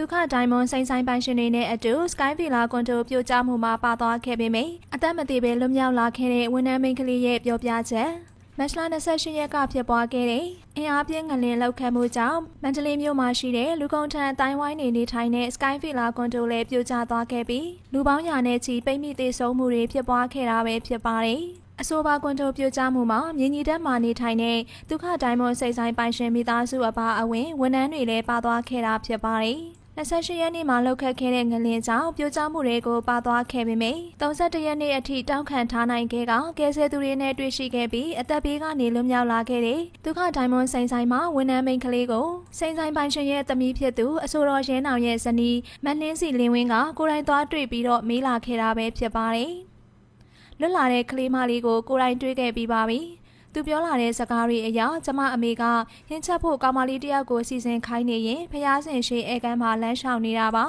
ဒုက္ခဒိုင်မွန်စိန်ဆိုင်ပိုင်ရှင်တွေနဲ့အတူ Sky Villa ကွန်ဒိုပြိုကျမှုမှာပါသွားခဲ့ပေမယ့်အသက်မသေးပဲလွတ်မြောက်လာခဲ့တဲ့ဝန်ထမ်းမိန်းကလေးရဲ့ပြောပြချက်မတ်လ28ရက်ကဖြစ်ပွားခဲ့တဲ့အင်အားပြင်းငလင်လောက်ခတ်မှုကြောင့်မန္တလေးမြို့မှာရှိတဲ့လူကုန်ထန်အတိုင်းဝိုင်းနေနေထိုင်တဲ့ Sky Villa ကွန်ဒိုလည်းပြိုကျသွားခဲ့ပြီးလူပေါင်းရာနဲ့ချီပိတ်မိသေးဆုံးမှုတွေဖြစ်ပွားခဲ့တာပဲဖြစ်ပါတယ်အဆိုပါကွန်ဒိုပြိုကျမှုမှာမြင်းကြီးတက်မှာနေထိုင်တဲ့ဒုက္ခဒိုင်မွန်စိတ်ဆိုင်ပိုင်ရှင်မိသားစုအပါအဝင်ဝန်ထမ်းတွေလည်းပါသွားခဲ့တာဖြစ်ပါတယ် 28ရက်နေ့မှာလှုပ်ခတ်ခဲ့တဲ့ငလင်ကြောင့်ပြိုကျမှုတွေကိုပါသွားခဲ့ပေမယ့်31ရက်နေ့အထိတောက်ခံထားနိုင်ခဲ့ကကယ်ဆယ်သူတွေနဲ့တွေ့ရှိခဲ့ပြီးအသက်ဘေးကနေလွတ်မြောက်လာခဲ့တဲ့ဒုက္ခဒိုင်မွန်စိန်ဆိုင်မှာဝန်ထမ်းမိန်းကလေးကိုစိန်ဆိုင်ပိုင်ရှင်ရဲ့သမီးဖြစ်သူအဆိုတော်ရဲနောင်ရဲ့ဇနီးမနှင်းစီလင်းဝင်းကကိုယ်တိုင်သွားတွေ့ပြီးတော့မေးလာခဲ့တာပဲဖြစ်ပါတယ်လွတ်လာတဲ့ကလေးမလေးကိုကိုယ်တိုင်တွေ့ခဲ့ပြီးပါပြီ။ သူပြောလာတဲ့စကားတွေအရကျမအမေကဟင်းချက်ဖို့ကောင်မလေးတယောက်ကိုစီစဉ်ခိုင်းနေရင်ဖျားစင်ရှိဧကန်မှာလမ်းလျှောက်နေတာပါ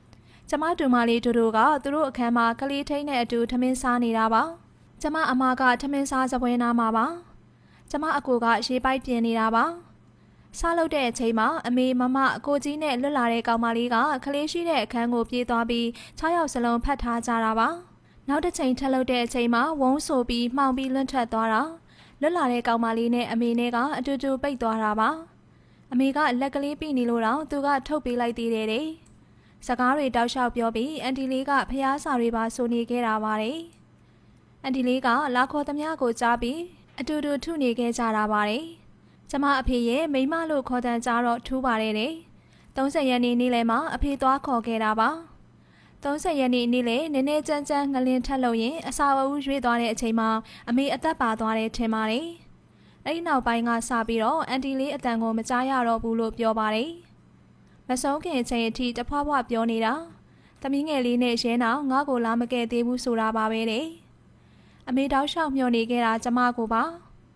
။ကျမတူမလေးတို့တို့ကသူတို့အခန်းမှာကလေးထိန်းနဲ့အတူထမင်းစားနေတာပါ။ကျမအမကထမင်းစားစပွဲနာမှာပါ။ကျမအကိုကရေပိုက်ပြင်နေတာပါ။စားလုပ်တဲ့အချိန်မှာအမေမမအကိုကြီးနဲ့လွတ်လာတဲ့ကောင်မလေးကကလေးရှိတဲ့အခန်းကိုပြေးသွားပြီး6ယောက်စလုံးဖတ်ထားကြတာပါ။နောက်တစ်ချိန်ထပ်လုပ်တဲ့အချိန်မှာဝုန်းဆိုပြီးမှောင်ပြီးလွန့်ထွက်သွားတာ လွတ်လာတဲ့ကောင်မလေးနဲ့အမေနဲ့ကအတူတူပိတ်သွားတာပါအမေကလက်ကလေးပြီးနေလို့တော့သူကထုတ်ပေးလိုက်သေးတယ်တဲ့စကားတွေတောက်လျှောက်ပြောပြီးအန်တီလေးကဖျားစာတွေပါဆိုနေခဲ့တာပါတယ်အန်တီလေးကလာခေါ်သမျှကိုကြားပြီးအတူတူထုနေခဲ့ကြတာပါတယ်ကျမအဖေရဲ့မိမလို့ခေါ်တန်ကြတော့ထူးပါတယ်တဲ့30ရက်နေ့နေ့လယ်မှာအဖေသွားခေါ်ခဲ့တာပါ 30ရက်နေ့နေ့လေနည်းနည်းကြမ်းကြမ်းငလင်ထက်လို့ရင်အစာအုပ်ရွေးသွားတဲ့အချိန်မှာအမေအသက်ပါသွားတယ်ထင်ပါတယ်။အဲ့ဒီနောက်ပိုင်းကစပြီးတော့အန်တီလေးအတန်ကိုမကြားရတော့ဘူးလို့ပြောပါတယ်။မဆုံးခင်အချိန်အထိတဖွားဖွားပြောနေတာ။သမီးငယ်လေးနဲ့ရဲနောင်ငါ့ကိုလာမကယ်သေးဘူးဆိုတာပါပဲတဲ့။အမေတောက်လျှောက်မျှော်နေခဲ့တာကျမကိုပါ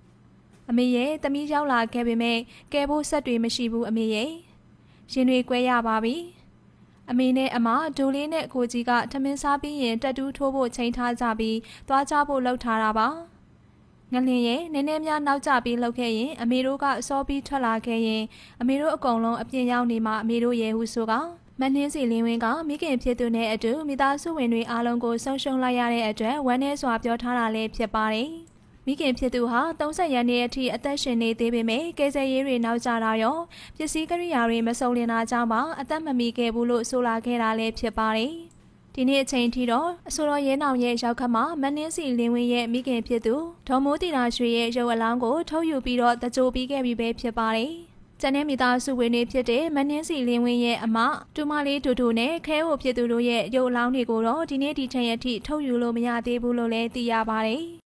။အမေရဲ့သမီးရောက်လာခဲ့ပေမဲ့ကဲဖို့ဆက်တွေမရှိဘူးအမေရဲ့။ရင်တွေကွဲရပါပြီ။ အမေနဲ့အမဒိုလေးနဲ့ကိုကြီးကထမင်းစားပြီးရင်တက်တူးထိုးဖို့ချိန်ထားကြပြီးသွားကြဖို့လှုပ်ထားတာပါငလင်ရဲ့နည်းနည်းများနောက်ကျပြီးလှုပ်ခဲ့ရင်အမေတို့ကအစောပြီးထွက်လာခဲ့ရင်အမေတို့အကုန်လုံးအပြင်ရောက်နေမှအမေတို့ရဲ့ဟုဆိုကမနှင်းစီလင်းဝင်းကမိခင်ဖြစ်သူနဲ့အတူမိသားစုဝင်တွေအားလုံးကိုဆုံးရှုံးလိုက်ရတဲ့အတွက်ဝမ်းနည်းစွာပြောထားတာလည်းဖြစ်ပါတယ် မိခင်ဖြစ်သူဟာ30ရက်နေ့အထိအသက်ရှင်နေသေးပေမဲ့ကယ်ဆယ်ရေးတွေနောက်ကျတာရောပစ္စည်းကရိယာတွေမစုံလင်တာကြောင့်ပါအသက်မမီခဲ့ဘူးလို့ဆိုလာခဲ့တာလည်းဖြစ်ပါတယ်။ဒီနေ့အချိန်ထိတော့အဆိုတော်ရဲနောင်ရဲ့ရောက်ခတ်မှာမနှင်းစီလင်းဝင်းရဲ့မိခင်ဖြစ်သူဒေါ်မိုးတီတာရွှေရဲ့ရုပ်အလောင်းကိုထုတ်ယူပြီးတော့တကြိုပြီးခဲ့ပြီပဲဖြစ်ပါတယ်။ကျန်တဲ့မိသားစုဝင်တွေဖြစ်တဲ့မနှင်းစီလင်းဝင်းရဲ့အမတူမလေးတူတူနဲ့ခဲဟိုဖြစ်သူတို့ရဲ့ရုပ်အလောင်းတွေကိုတော့ဒီနေ့ဒီချိန်အထိထုတ်ယူလို့မရသေးဘူးလို့လည်းသိရပါတယ်။